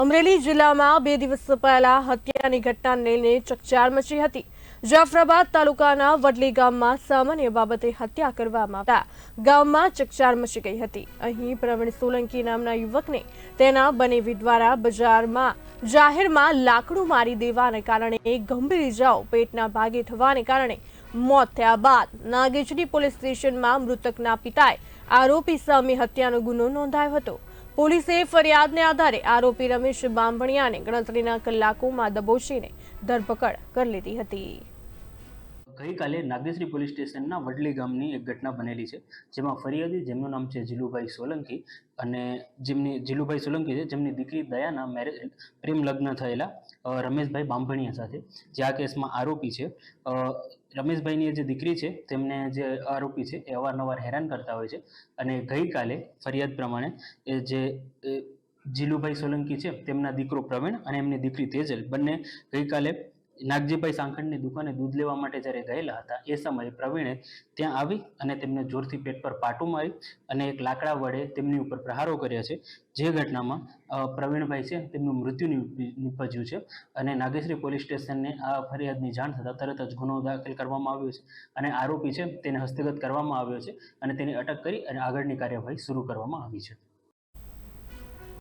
અમરેલી જિલ્લામાં બે દિવસ પહેલા હત્યાની ઘટનાને લઈને ચકચાર મચી હતી. જાફરાબાદ તાલુકાના વડલી ગામમાં સામાન્ય બાબતે હત્યા કરવામાં આવતા ગામમાં ચકચાર મચી ગઈ હતી. અહીં પ્રવીણ સોલંકી નામના યુવકને તેના બનેવી દ્વારા બજારમાં જાહેરમાં લાકડું મારી દેવાને કારણે ગંભીર ઇજાઓ પેટના ભાગે થવાને કારણે મોત થયા બાદ નાગેચડી પોલીસ સ્ટેશનમાં મૃતકના પિતાએ આરોપી સામે હત્યાનો ગુનો નોંધાયો હતો. પોલીસે ફરિયાદને આધારે આરોપી રમેશ બાંભણિયાને ગણતરીના કલાકોમાં દબોચીને ધરપકડ કરી લીધી હતી. ગઈકાલે નાગેશ્રી પોલીસ સ્ટેશનના વડલી ગામની એક ઘટના બનેલી છે, જેમાં ફરિયાદી જેમનું નામ છે જીલુભાઈ સોલંકી અને જેમની, જીલુભાઈ સોલંકી છે, જેમની દીકરી દયાના મેરેજ પ્રેમ લગ્ન થયેલા રમેશભાઈ બાંભણિયા સાથે, જે આ કેસમાં આરોપી છે. રમેશભાઈની જે દીકરી છે, તેમને જે આરોપી છે, એ અવારનવાર હેરાન કરતા હોય છે અને ગઈકાલે ફરિયાદ પ્રમાણે એ જે જીલુભાઈ સોલંકી છે, તેમના દીકરો પ્રવીણ અને એમની દીકરી તેજલ બંને ગઈકાલે નાગજીભાઈ સાંખણની દુકાને દૂધ લેવા માટે જ્યારે ગયેલા હતા, એ સમયે પ્રવીણે ત્યાં આવી અને તેમને જોરથી પેટ પર પાટું મારી અને એક લાકડા વડે તેમની ઉપર પ્રહારો કર્યા છે. જે ઘટનામાં પ્રવીણભાઈ છે, તેમનું મૃત્યુ નિપજ્યું છે અને નાગેશ્વરી પોલીસ સ્ટેશનને આ ફરિયાદની જાણ થતાં તરત જ ગુનો દાખલ કરવામાં આવ્યો છે અને આરોપી છે, તેને હસ્તગત કરવામાં આવ્યો છે અને તેની અટક કરી અને આગળની કાર્યવાહી શરૂ કરવામાં આવી છે.